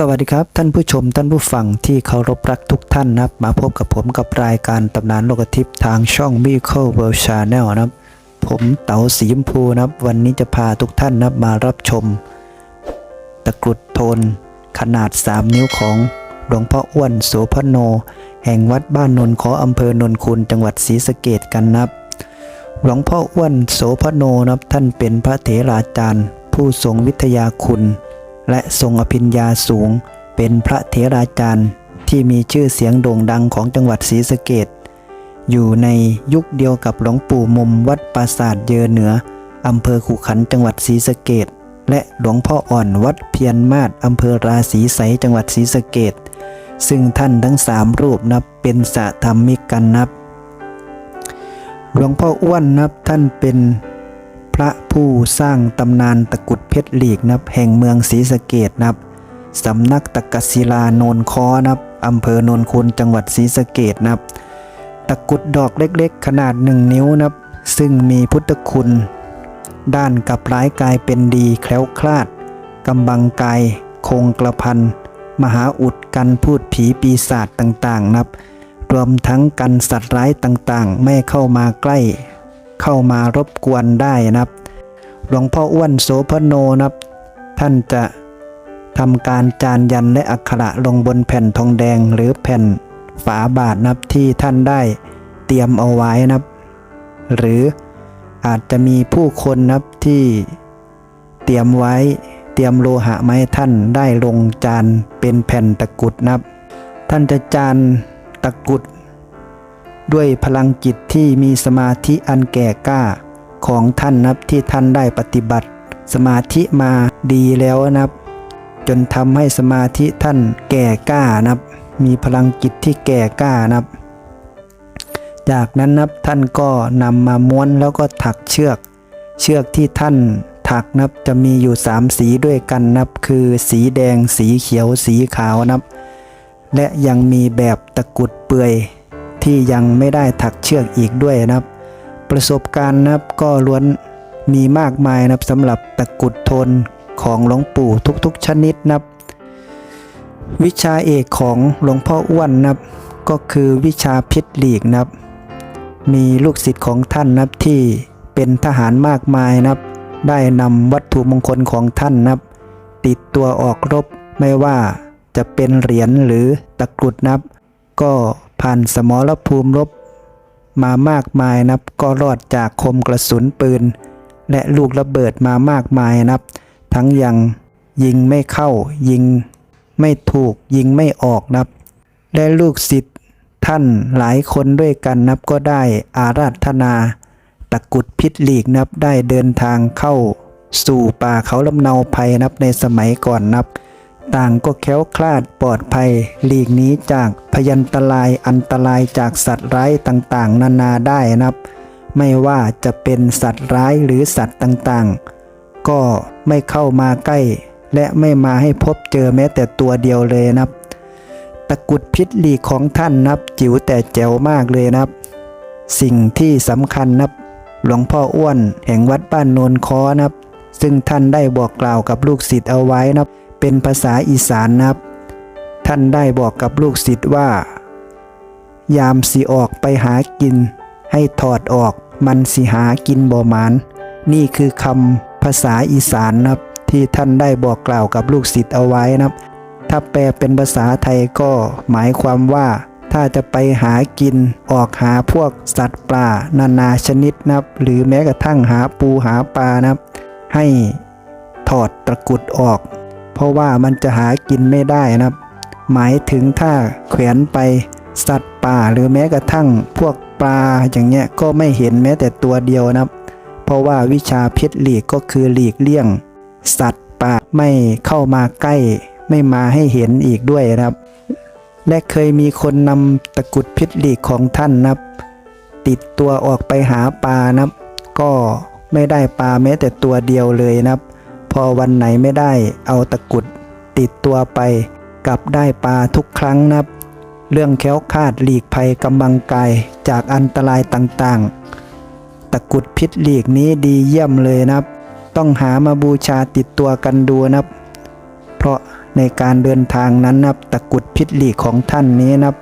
สวัสดีครับ ท่านผู้ชมท่านผู้ฟังที่เคารพรักทุกท่านนะครับ มาพบกับผมกับรายการตำนานโลกทิพย์ทางช่อง Miracle World Channel นะครับ ผมเต๋าสีชมพูนะครับ วันนี้จะพาทุกท่านนะครับมารับชม ตะกรุดโทน ขนาด 3 นิ้วของหลวงพ่ออ้วนโสพโน แห่งวัดบ้านนนขออำเภอนนคูนจังหวัดศรีสะเกดกันนะครับ หลวงพ่ออ้วนโสพโนนะครับท่านเป็นพระเถราจารย์ ผู้ทรงวิทยาคุณ และทรงอภิญญาสูง เป็นพระเถราจารย์ที่มีชื่อเสียงโด่งดังของจังหวัดศรีสะเกดอยู่ในยุคเดียวกับหลวงปู่มุมวัดปราสาทเยอเหนืออำเภอขุขันจังหวัดศรีสะเกดและหลวงพ่ออ่อนวัดเพียรมาศอำเภอราศีไสจังหวัดศรีสะเกดซึ่งท่านทั้งสามรูปนับเป็นสะธรรมิกกันนับ หลวงพ่ออ้วนนับท่านเป็น พระผู้สร้างตำนานตะกุดเพชรหลีกนับแห่งเมืองศรีสะเกดนับสำนักตะกศิลาโนนคอนับอำเภอโนนคูนจังหวัดศรีสะเกดนับ ตะกุดดอกเล็กๆ ขนาดหนึ่งนิ้วนับ ซึ่งมีพุทธคุณ ด้านกับร้ายกายเป็นดีแคล้วคลาดกำบังกายคงกระพัน มหาอุดกันพูดผีปีศาจต่างๆนับ รวมทั้งกันสัตว์ร้ายต่างๆ ไม่เข้ามาใกล้ เข้ามารบกวนได้นับ หลวงพ่ออ้วนโสพโนนะครับ ท่านจะทำการจานยันและอักขระลงบนแผ่นทองแดงหรือแผ่นฝาบาทนับที่ท่านได้เตรียมเอาไว้นะครับ หรืออาจจะมีผู้คนนับที่เตรียมไว้เตรียมโลหะไมาให้ท่านได้ลงจานเป็นแผ่นตะกุดนับ ท่านจะจานตะกุด ด้วยพลังจิตที่มีสมาธิอันแก่กล้า ของท่านนับที่ท่านได้ปฏิบัติ สมาธิมาดีแล้วนับ จนทำให้สมาธิท่านแก่กล้านับ มีพลังจิตที่แก่กล้านับ จากนั้นนับท่านก็นำมาม้วนแล้วก็ถักเชือก เชือกที่ท่านถักนับจะมีอยู่สามสีด้วยกันนับ คือสีแดงสีเขียวสีขาวนับ และยังมีแบบตะกุดเปื่อย ที่ยังไม่ได้ถักเชือกอีกด้วยนะครับ ประสบการณ์นะครับก็ล้วนมีมากมายนะครับสำหรับตะกุดทนของหลวงปู่ทุกๆชนิดนะครับ วิชาเอกของหลวงพ่ออ้วนนะครับ ก็คือวิชาพิษหลีกนะครับ มีลูกศิษย์ของท่านนะครับที่เป็นทหารมากมายนะครับ ได้นำวัตถุมงคลของท่านนะครับ ติดตัวออกรบไม่ว่าจะเป็นเหรียญหรือตะกรุดนับ ก็ ผ่านสมรภูมิรบมามากมายนับ ก็รอดจากคมกระสุนปืน และลูกระเบิดมามากมายนับ ทั้งยังยิงไม่เข้า ยิงไม่ถูกยิงไม่ออกนับ และลูกศิษย์ท่านหลายคนด้วยกันนับก็ได้อาราธนา ตะกุดพิษหลีกนับได้เดินทางเข้า สู่ป่าเขาลำเนาภัยนับในสมัยก่อนนับ ต่างก็แคล้วคลาดปลอดภัย หลีกหนี้จากพยันตรายอันตรายจากสัตว์ร้ายต่างๆ นานาได้นับ ไม่ว่าจะเป็นสัตว์ร้ายหรือสัตว์ต่างๆ ก็ไม่เข้ามาใกล้ และไม่มาให้พบเจอแม้แต่ตัวเดียวเลยนับ ตะกุดพิษหลีกของท่านนับ จิ๋วแต่แจ๋วมากเลยนับ สิ่งที่สำคัญนับ หลวงพ่ออ้วนแห่งวัดบ้านโนนคอนับ ซึ่งท่านได้บอกกล่าวกับลูกศิษย์เอาไว้นับ เป็นภาษาอีสานนับ ท่านได้บอกกับลูกศิษย์ว่า ยามสิออกไปหากิน ให้ถอดออกมันสิหากินบ่หมาน นี่คือคำภาษาอีสานนับ ที่ท่านได้บอกกล่าวกับลูกศิษย์เอาไว้นับ ถ้าแปลเป็นภาษาไทยก็หมายความว่า ถ้าจะไปหากิน ออกหาพวกสัตว์ป่านานาชนิดนับ หรือแม้กระทั่งหาปูหาปลานับ ให้ถอดตะกุดออก เพราะว่ามันจะหากินไม่ได้นะครับ หมายถึงถ้าแขวนไปสัตว์ป่าหรือแม้กระทั่งพวกปลาอย่างเงี้ยก็ไม่เห็นแม้แต่ตัวเดียวนะครับ เพราะว่าวิชาเพชรหลีกก็คือหลีกเลี่ยง สัตว์ป่าไม่เข้ามาใกล้ ไม่มาให้เห็นอีกด้วยนะครับ และเคยมีคนนำตะกุดเพิษหลีกของท่านนับ ติดตัวออกไปหาปลานับ ก็ไม่ได้ปลาแม้แต่ตัวเดียวเลยนับ อวันไหนไม่ได้เอาตะกุดติดตัวไป กลับได้ปลาทุกครั้งนับ เรื่องแค้วคาดหลีกภัยกำบังกายจากอันตรายต่างๆ ตะกุดพิษหลีกนี้ดีเยี่ยมเลยนับ ต้องหามาบูชาติดตัวกันดูนับ เพราะในการเดินทางนั้นนับ ตะกุดพิษหลีกของท่านนี้นับ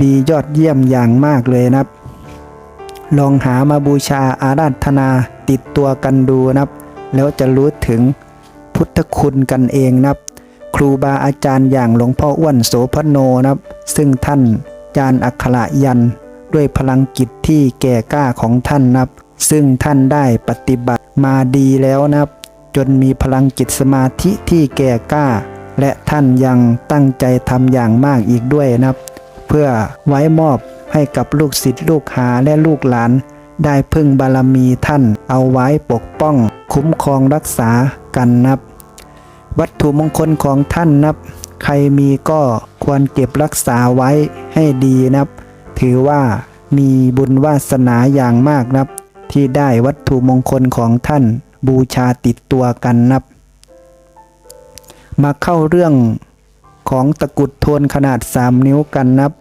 มียอดเยี่ยมอย่างมากเลยนับ ลองหามาบูชาอาราธนาติดตัวกันดูนับ แล้วจะรู้ถึง พุทธคุณกันเองนับ ครูบาอาจารย์อย่างหลวงพ่ออ้วนโสพโนนับ ซึ่งท่านจานอักขระยัน ด้วยพลังกิจที่แก่กล้าของท่านนับ ซึ่งท่านได้ปฏิบัติมาดีแล้วนับ จนมีพลังจิตสมาธิที่แก่กล้า และท่านยังตั้งใจทำอย่างมากอีกด้วยนับ เพื่อไว้มอบให้กับลูกศิษย์ลูกหาและลูกหลาน ได้พึ่งบารมีท่านเอาไว้ปกป้อง คุ้มครองรักษากันนับ วัตถุมงคลของท่านนับ ใครมีก็ควรเก็บรักษาไว้ให้ดีนับ ถือว่ามีบุญวาสนาอย่างมากนับ ที่ได้วัตถุมงคลของท่านบูชาติดตัวกันนับ มาเข้าเรื่องของตะกุดโทนขนาด 3 นิ้วกันนับ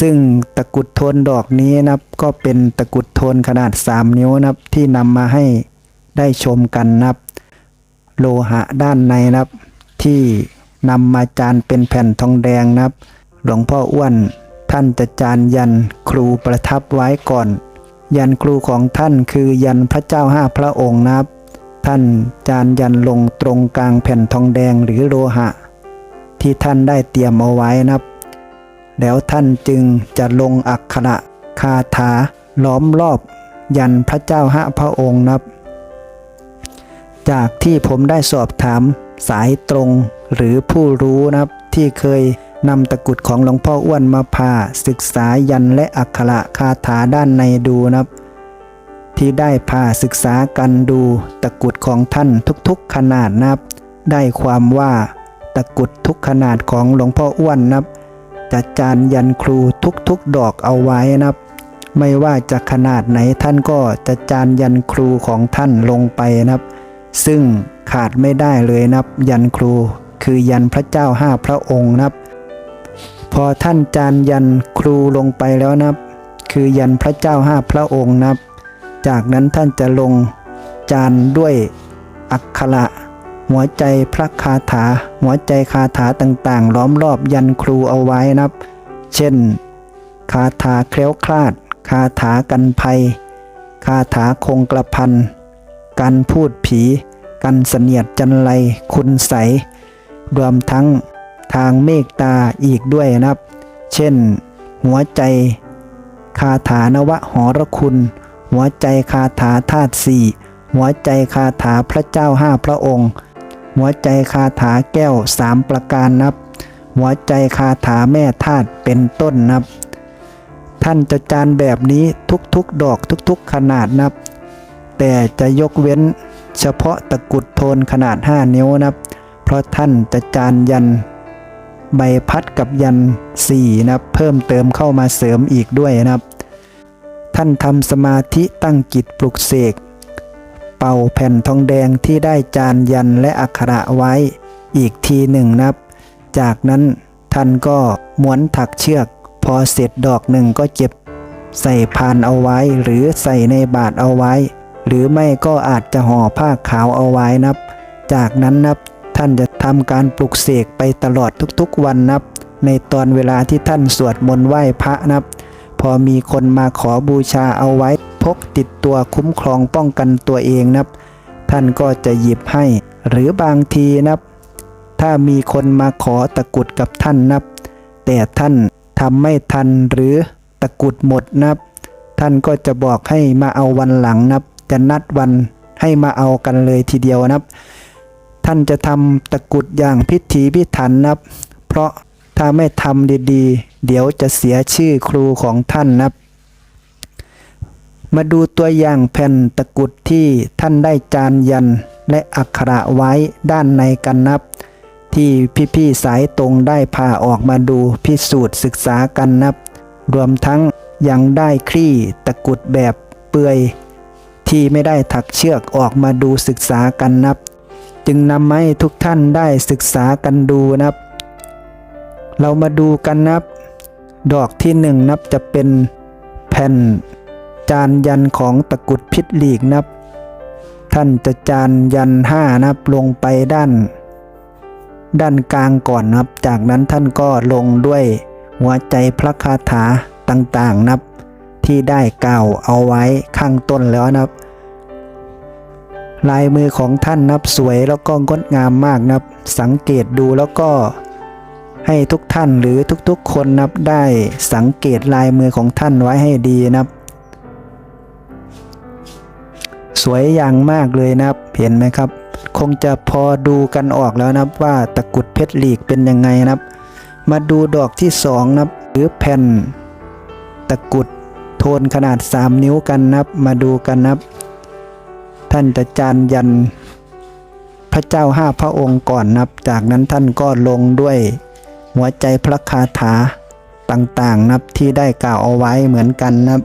ซึ่งตะกุดโทนดอกนี้นับ ก็เป็นตะกุดโทนขนาด 3 นิ้วนับที่นำมาให้ได้ชมกันนับ โลหะด้านในนับ ที่นำมาจานเป็นแผ่นทองแดงนับ หลวงพ่ออ้วนท่านจะจานยันครูประทับไว้ก่อน ยันครูของท่านคือยันพระเจ้าห้าพระองค์นับ ท่านจานยันลงตรงกลางแผ่นทองแดงหรือโลหะ ที่ท่านได้เตรียมเอาไว้นับ แล้วท่านจึงจะลงอักขระคาถาล้อมรอบยันพระเจ้าห้าพระองค์นับ จากที่ผมได้สอบถามสายตรงหรือผู้รู้นะครับ ที่เคยนำตะกุดของหลวงพ่ออ้วนมาผ่าศึกษายันและอักขระคาถาด้านในดูนะครับ ที่ได้ผ่าศึกษากันดูตะกุดของท่านทุกๆขนาดนะครับ ได้ความว่าตะกุดทุกขนาดของหลวงพ่ออ้วนนะครับจะจานยันครูทุกๆดอกเอาไว้นะครับ ไม่ว่าจะขนาดไหนท่านก็จะจานยันครูของท่านลงไปนะครับ ซึ่งขาดไม่ได้เลยนับ ยันครู คือยันพระเจ้าห้าพระองค์นับ พอท่านจานยันครูลงไปแล้วนับ คือยันพระเจ้าห้าพระองค์นับ จากนั้นท่านจะลงจานด้วยอักขระหัวใจพระคาถา หัวใจคาถาต่างๆ ล้อมรอบยันครูเอาไว้นับ เช่น คาถาเคล้วคลาด คาถากันภัย คาถาคงกระพัน การพูดผี กันเสนียดจันไรคุณใส รวมทั้งทางเมตตาอีกด้วยนะครับ เช่น หัวใจ คาถานวหรคุณ หัวใจคาถาธาตุสี่หัวใจคาถาพระเจ้าห้าพระองค์ หัวใจคาถาแก้วสามประการนับ หัวใจคาถาแม่ธาตุเป็นต้นนับ ท่านจะจานแบบนี้ทุกๆดอกทุกๆขนาดนับ แต่จะยกเว้นเฉพาะตะกุดโทนขนาด 5 นิ้วนะครับ เพราะท่านจะจานยัน ใบพัดกับยัน 4นับ เพิ่มเติมเข้ามาเสริมอีกด้วยนะครับ ท่านทำสมาธิตั้งจิตปลุกเสก เป่าแผ่นทองแดงที่ได้จานยันและอักขระไว้อีกทีหนึ่งนับ จากนั้นท่านก็ม้วนถักเชือก พอเสร็จดอกหนึ่งก็เจ็บใส่พานเอาไว้หรือใส่ในบาทเอาไว้ หรือไม่ก็อาจจะห่อผ้าขาวเอาไว้นับ จากนั้นนับท่านจะทำการปลุกเสกไปตลอดทุกๆวันนับ ในตอนเวลาที่ท่านสวดมนต์ไหว้พระนับ พอมีคนมาขอบูชาเอาไว้ พกติดตัวคุ้มครองป้องกันตัวเองนับ ท่านก็จะหยิบให้ หรือบางทีนับ ถ้ามีคนมาขอตะกุดกับท่านนับ แต่ท่านทำไม่ทันหรือตะกุดหมดนับ ท่านก็จะบอกให้มาเอาวันหลังนับ จะนัดวันให้มาเอากันเลยทีเดียวนะครับ ท่านจะทำตะกุดอย่างพิถีพิถันนับ เพราะถ้าไม่ทำดีๆ เดี๋ยวจะเสียชื่อครูของท่านนับ มาดูตัวอย่างแผ่นตะกุดที่ท่านได้จานยันและอักขระไว้ด้านในกันนับ ที่พี่ๆสายตรงได้พาออกมาดูพิสูจน์ศึกษากันนับ รวมทั้งยังได้คลี่ตะกุดแบบเปื่อย ที่ไม่ได้ถักเชือกออกมาดูศึกษากันนับ จึงนำมาให้ทุกท่านได้ศึกษากันดูนับ เรามาดูกันนับ ดอกที่หนึ่งนับจะเป็นแผ่น จานยันของตะกุดพิษหลีกนับ ท่านจะจานยันห้านับลงไปด้าน ด้านกลางก่อนนะครับ จากนั้นท่านก็ลงด้วยหัวใจพระคาถาต่างๆนับ ที่ได้กล่าวเอาไว้ข้างต้นแล้วนะครับ ลายมือของท่านนับสวยแล้วก็งดงามมากนับ สังเกตดูแล้วก็ให้ทุกท่านหรือทุกๆคนนับได้สังเกตลายมือของท่านไว้ให้ดีนับ สวยอย่างมากเลยนะครับเห็นไหมครับ คงจะพอดูกันออกแล้วนะครับว่าตะกุดเพชรหลีกเป็นยังไงนะครับ มาดูดอกที่สองนะครับ หรือแผ่นตะกุด ทนขนาด 3 นิ้วกันนะครับ มาดูกันนะครับ ท่านจะจานยันพระเจ้าห้าพระองค์ก่อนนะครับ จากนั้นท่านก็ลงด้วยหัวใจพระคาถาต่างๆนะครับที่ได้กล่าวเอาไว้เหมือนกันนะครับ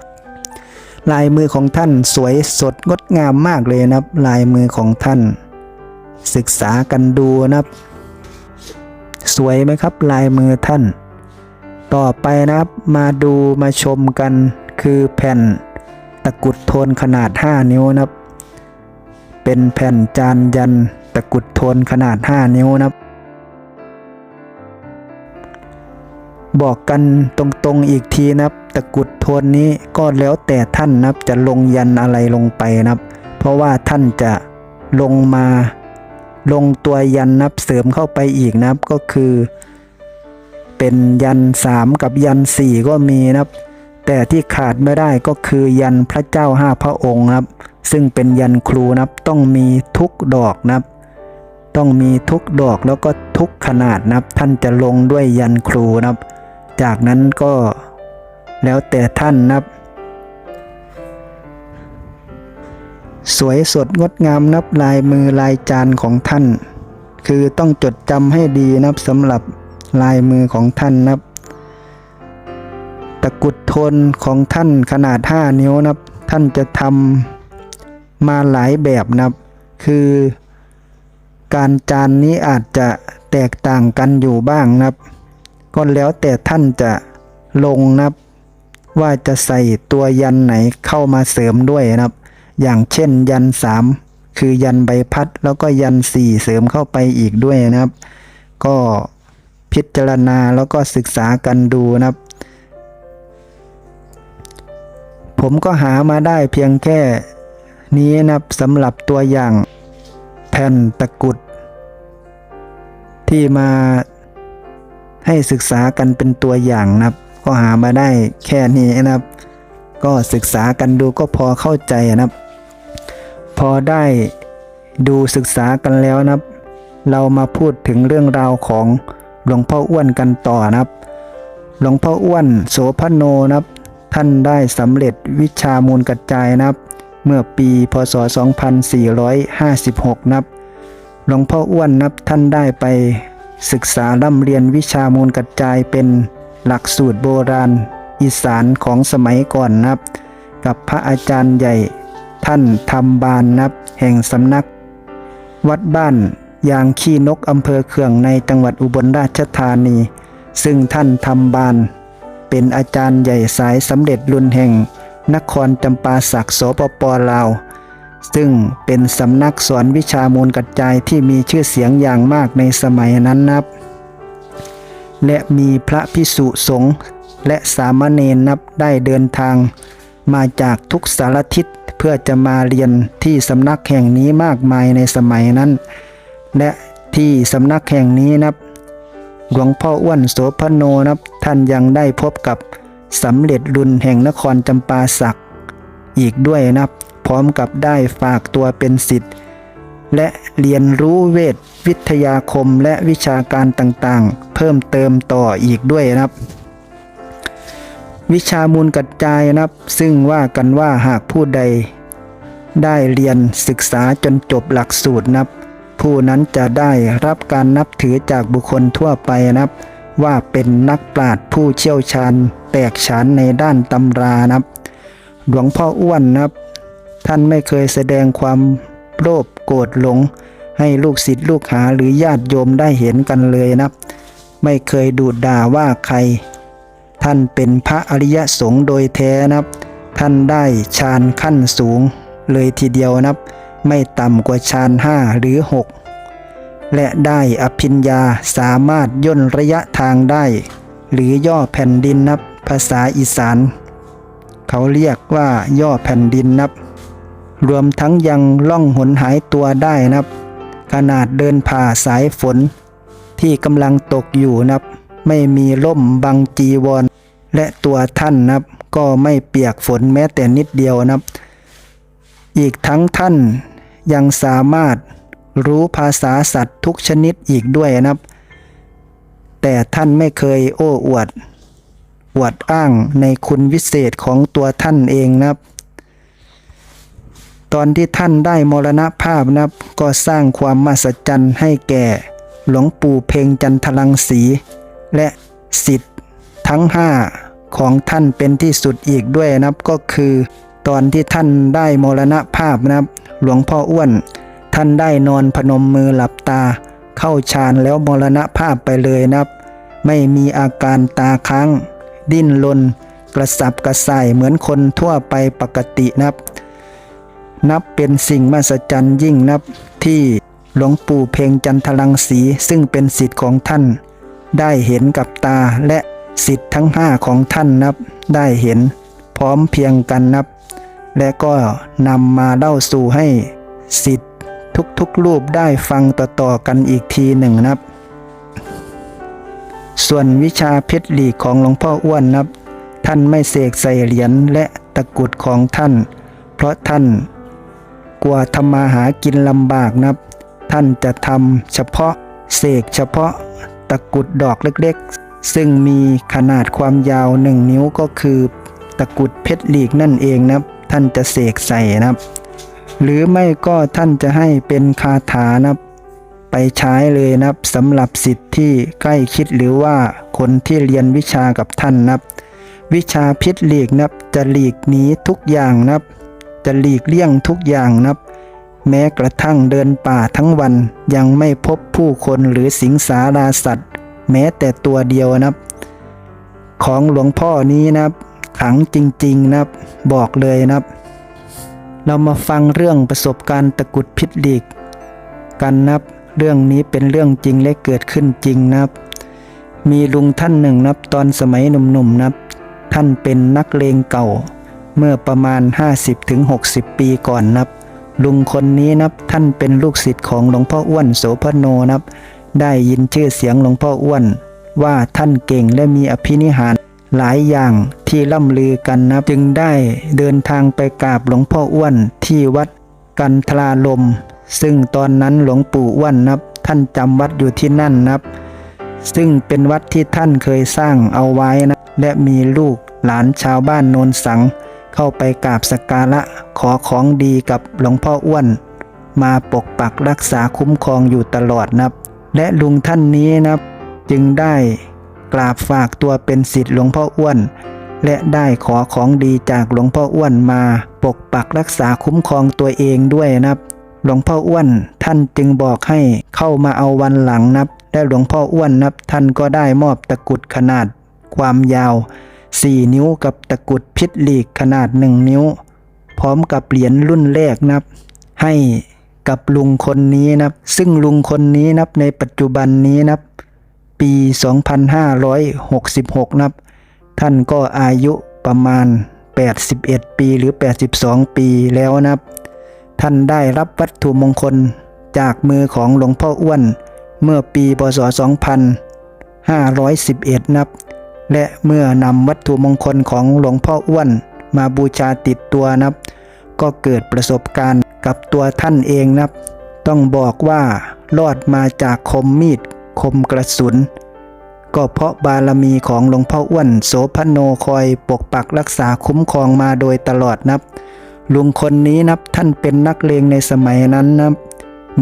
ลายมือของท่านสวยสดงดงามมากเลยนะครับ ลายมือของท่าน ศึกษากันดูนะครับ สวยไหมครับลายมือท่าน ต่อไปนะครับมาดูมาชมกัน คือแผ่นตะกุดโทนขนาด 5 นิ้วนะครับ เป็นแผ่นจานยันตะกุดโทนขนาด 5 นิ้วนะครับ บอกกันตรงๆอีกทีนะครับ ตะกุดโทนนี้ก็แล้วแต่ท่านนะครับจะลงยันอะไรลงไปนะครับ เพราะว่าท่านจะลงมาลงตัวยันนับเสริมเข้าไปอีกนะครับก็คือ เป็นยัน 3 กับยัน 4 ก็มีนะครับ แต่ที่ขาดไม่ได้ก็คือยันพระเจ้าห้าพระองค์ครับ ซึ่งเป็นยันครูนะครับต้องมีทุกดอกนะครับ ต้องมีทุกดอกแล้วก็ทุกขนาดนะครับ ท่านจะลงด้วยยันครูนะครับ จากนั้นก็แล้วแต่ท่านนะครับ สวยสดงดงามนับลายมือลายจานของท่าน คือต้องจดจำให้ดีนับสำหรับลายมือของท่านนะครับ ตะกุดทนของท่านขนาด 5 นิ้วนะครับ ท่านจะทำมาหลายแบบนะครับ คือการจานนี้อาจจะแตกต่างกันอยู่บ้างนะครับ ก็แล้วแต่ท่านจะลงนะครับ ว่าจะใส่ตัวยันไหนเข้ามาเสริมด้วยนะครับ อย่างเช่นยัน 3 คือยันใบพัดแล้วก็ยัน 4 เสริมเข้าไปอีกด้วยนะครับ ก็พิจารณาแล้วก็ศึกษากันดูนะครับ ผมก็หามาได้เพียงแค่นี้นะสำหรับตัวอย่างแผ่นตะกุด ที่มาให้ศึกษากันเป็นตัวอย่างนะครับ ก็หามาได้แค่นี้นะครับ ก็ศึกษากันดูก็พอเข้าใจนะครับ พอได้ดูศึกษากันแล้วนะครับ เรามาพูดถึงเรื่องราวของหลวงพ่ออ้วนกันต่อนะครับ หลวงพ่ออ้วนโสพโนนะครับ ท่านได้สำเร็จวิชามูลกระจายนะครับ เมื่อปีพศ 2456นับ หลวงพ่ออ้วนนับท่านได้ไปศึกษาร่ำเรียนวิชามูลกระจายเป็นหลักสูตรโบราณ อีสานของสมัยก่อนนับ กับพระอาจารย์ใหญ่ท่านทำบานนับ แห่งสำนัก วัดบ้านยางขี้นกอำเภอเขืองในจังหวัดอุบลราชธานี ซึ่งท่านทำบาน เป็นอาจารย์ใหญ่สายสำเร็จรุ่นแห่ง นครจำปาสักสปปลาว ซึ่งเป็นสำนักสอนวิชามูลกระจายที่มีชื่อเสียงอย่างมากในสมัยนั้นนับ และมีพระพิสุสงฆ์และสามเณรนับได้เดินทาง มาจากทุกสารทิศเพื่อจะมาเรียนที่สำนักแห่งนี้มากมายในสมัยนั้น และที่สำนักแห่งนี้นับหลวงพ่ออ้วนโสพโนนับ ท่านยังได้พบกับสำเร็จรุนแห่งนครจำปาสักอีกด้วยนับพร้อมกับได้ฝากตัวเป็นสิทธิ์และเรียนรู้เวทวิทยาคมและวิชาการต่างๆ เพิ่มเติมต่ออีกด้วยนะครับ วิชามูลกระจายนับ ซึ่งว่ากันว่าหากผู้ใด ได้เรียนศึกษาจนจบหลักสูตรนับ ผู้นั้นจะได้รับการนับถือจากบุคคลทั่วไปนะครับ ว่าเป็นนักปราชญ์ผู้เชี่ยวชาญ แตกฉานในด้านตำรานะครับ หลวงพ่ออ้วนนะครับ ท่านไม่เคยแสดงความโลภโกรธหลง ให้ลูกศิษย์ลูกหาหรือญาติโยมได้เห็นกันเลยนะครับ ไม่เคยดูดด่าว่าใคร ท่านเป็นพระอริยสงฆ์โดยแท้นะครับ ท่านได้ฌานขั้นสูงเลยทีเดียวนะครับ ไม่ต่ำกว่าฌานห้าหรือหก และได้อภิญญาสามารถย่นระยะทางได้ หรือย่อแผ่นดินนับภาษาอีสาน เขาเรียกว่าย่อแผ่นดินนับ รวมทั้งยังล่องหนหายตัวได้นับ ขนาดเดินผ่าสายฝน ที่กำลังตกอยู่นับ ไม่มีล่มบังจีวร และตัวท่านนับ ก็ไม่เปียกฝนแม้แต่นิดเดียวนับ อีกทั้งท่านยังสามารถ รู้ภาษาสัตว์ทุกชนิดอีกด้วยนะครับ แต่ท่านไม่เคยโอ้อวด อวดอ้างในคุณวิเศษของตัวท่านเองนะครับ ตอนที่ท่านได้มรณภาพนะับ ก็สร้างความมหัศจรรย์ให้แก่ หลวงปู่เพ่งจันทลังสี และสิทธิ์ทั้งห้าของท่านเป็นที่สุดอีกด้วยนับก็คือ ตอนที่ท่านได้มรณภาพนะครับ หลวงพ่ออ้วน ท่านได้นอนพนมมือหลับตา เข้าฌานแล้วมรณภาพไปเลยนับ ไม่มีอาการตาค้าง ดิ้นรนกระสับกระส่ายเหมือนคนทั่วไปปกตินับ นับเป็นสิ่งมหัศจรรย์ยิ่งนับที่หลวงปู่เพ่งจันทลังสีซึ่งเป็นสิทธิ์ของท่าน ได้เห็นกับตาและสิทธิ์ทั้งห้าของท่านนับ ได้เห็นพร้อมเพียงกันนับ และก็นำมาเล่าสู่ให้สิทธิ์ ทุกๆ รูปได้ฟังต่อๆกันอีกทีหนึ่งนับ ส่วนวิชาเพชรหลีของหลวงพ่ออ้วนนับ ท่านไม่เสกใส่เหรียญและตะกุดของท่าน เพราะท่านกลัวทำมาหากินลำบากนับ ท่านจะทำเฉพาะเสกเฉพาะตะกุดดอกเล็กๆ ซึ่งมีขนาดความยาวหนึ่งนิ้วก็คือ ตะกุดเพชรหลีกนั่นเองนะครับ ท่านจะเสกใส่นะครับ หรือไม่ก็ท่านจะให้เป็นคาถานะไปใช้เลยนะสำหรับสิทธิ์ที่ใกล้คิดหรือว่าคนที่เรียนวิชากับท่านนะวิชาพิษหลีกนับจะหลีกหนีทุกอย่างนับจะหลีกเลี่ยงทุกอย่างนับแม้กระทั่งเดินป่าทั้งวันยังไม่พบผู้คนหรือสิงสาราสัตว์ แม้แต่ตัวเดียวนับของหลวงพ่อนี้นับขังจริงๆนับอกเลยนับ เรามาฟังเรื่องประสบการณ์ตะกุดพิษหลีก กันนับเรื่องนี้เป็นเรื่องจริงและเกิดขึ้นจริงนับ มีลุงท่านหนึ่งนับตอนสมัยหนุ่มๆนับ ท่านเป็นนักเลงเก่า เมื่อประมาณ 50-60 ปีก่อนนับ ลุงคนนี้นับท่านเป็นลูกศิษย์ของหลวงพ่ออ้วนโสพโนนับ ได้ยินชื่อเสียงหลวงพ่ออ้วน ว่าท่านเก่งและมีอภินิหาร หลายอย่างที่ล่ำลือกันนับจึงได้เดินทางไปกราบหลวงพ่ออ้วนที่วัดกันทราลม ซึ่งตอนนั้นหลวงปู่อ้วนนับ ท่านจำวัดอยู่ที่นั่นนับ ซึ่งเป็นวัดที่ท่านเคยสร้างเอาไว้นะและมีลูกหลานชาวบ้านโนนสัง เข้าไปกราบสักการะขอของดีกับหลวงพ่ออ้วน มาปกปักรักษาคุ้มครองอยู่ตลอดนับ และลุงท่านนี้นับ จึงได้ กราบฝากตัวเป็นศิษย์หลวงพ่ออ้วน และได้ขอของดีจากหลวงพ่ออ้วนมา ปกปักรักษาคุ้มครองตัวเองด้วยนับ หลวงพ่ออ้วนท่านจึงบอกให้เข้ามาเอาวันหลังนับและหลวงพ่ออ้วนนับท่านก็ได้มอบตะกุดขนาด ความยาว 4 นิ้วกับตะกุดพิษหลีกขนาด 1 นิ้ว พร้อมกับเหรียญรุ่นแรกนับ ให้กับลุงคนนี้นับ ซึ่งลุงคนนี้นับในปัจจุบันนี้นับ ปี 2566นับ ท่านก็อายุประมาณ 81 ปีหรือ 82 ปีแล้วนับ ท่านได้รับวัตถุมงคลจากมือของหลวงพ่ออ้วน เมื่อปีพศ 2511นับ และเมื่อนำวัตถุมงคลของหลวงพ่ออ้วน มาบูชาติดตัวนับ ก็เกิดประสบการณ์กับตัวท่านเองนับ ต้องบอกว่ารอดมาจากคมมีด คมกระสุน ก็เพราะบารมีของหลวงพ่ออ้วนโสพโนคอยปกปักรักษาคุ้มครองมาโดยตลอดนับ ลุงคนนี้นับท่านเป็นนักเลงในสมัยนั้นนับ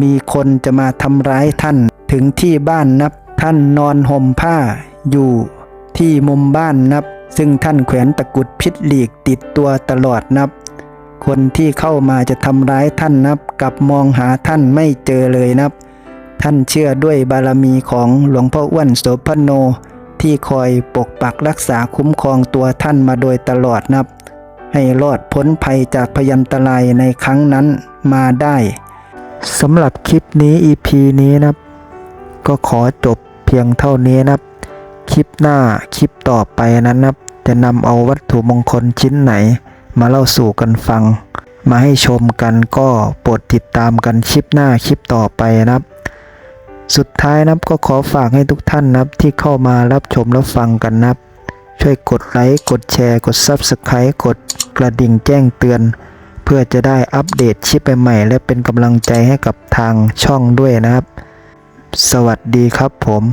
มีคนจะมาทำร้ายท่านถึงที่บ้านนับ ท่านนอนห่มผ้าอยู่ที่มุมบ้านนับ ซึ่งท่านแขวนตะกุดพิษหลีกติดตัวตลอดนับ คนที่เข้ามาจะทำร้ายท่านนับกลับมองหาท่านไม่เจอเลยนับ ท่านเชื่อด้วยบารมีของหลวงพ่ออ้วนโสพโน ที่คอยปกปักรักษาคุ้มครองตัวท่านมาโดยตลอดนับ ให้รอดพ้นภัยจากพยันตรายในครั้งนั้นมาได้สำหรับคลิปนี้ EP นี้นะครับก็ขอจบเพียงเท่านี้นะครับคลิปหน้าคลิปต่อไปนั้นนะจะนำเอาวัตถุมงคลชิ้นไหน มาเล่าสู่กันฟัง มาให้ชมกันก็โปรดติดตามกันคลิปหน้าคลิปต่อไปนะครับ สุดท้ายนะครับก็ขอฝากให้ทุกท่านนะครับที่เข้ามารับชมรับฟังกันนะครับ ช่วยกดไลค์กดแชร์กด Subscribe กดกระดิ่งแจ้งเตือน เพื่อจะได้อัปเดตชิปใหม่ๆและเป็นกำลังใจให้กับทางช่องด้วยนะครับ สวัสดีครับผม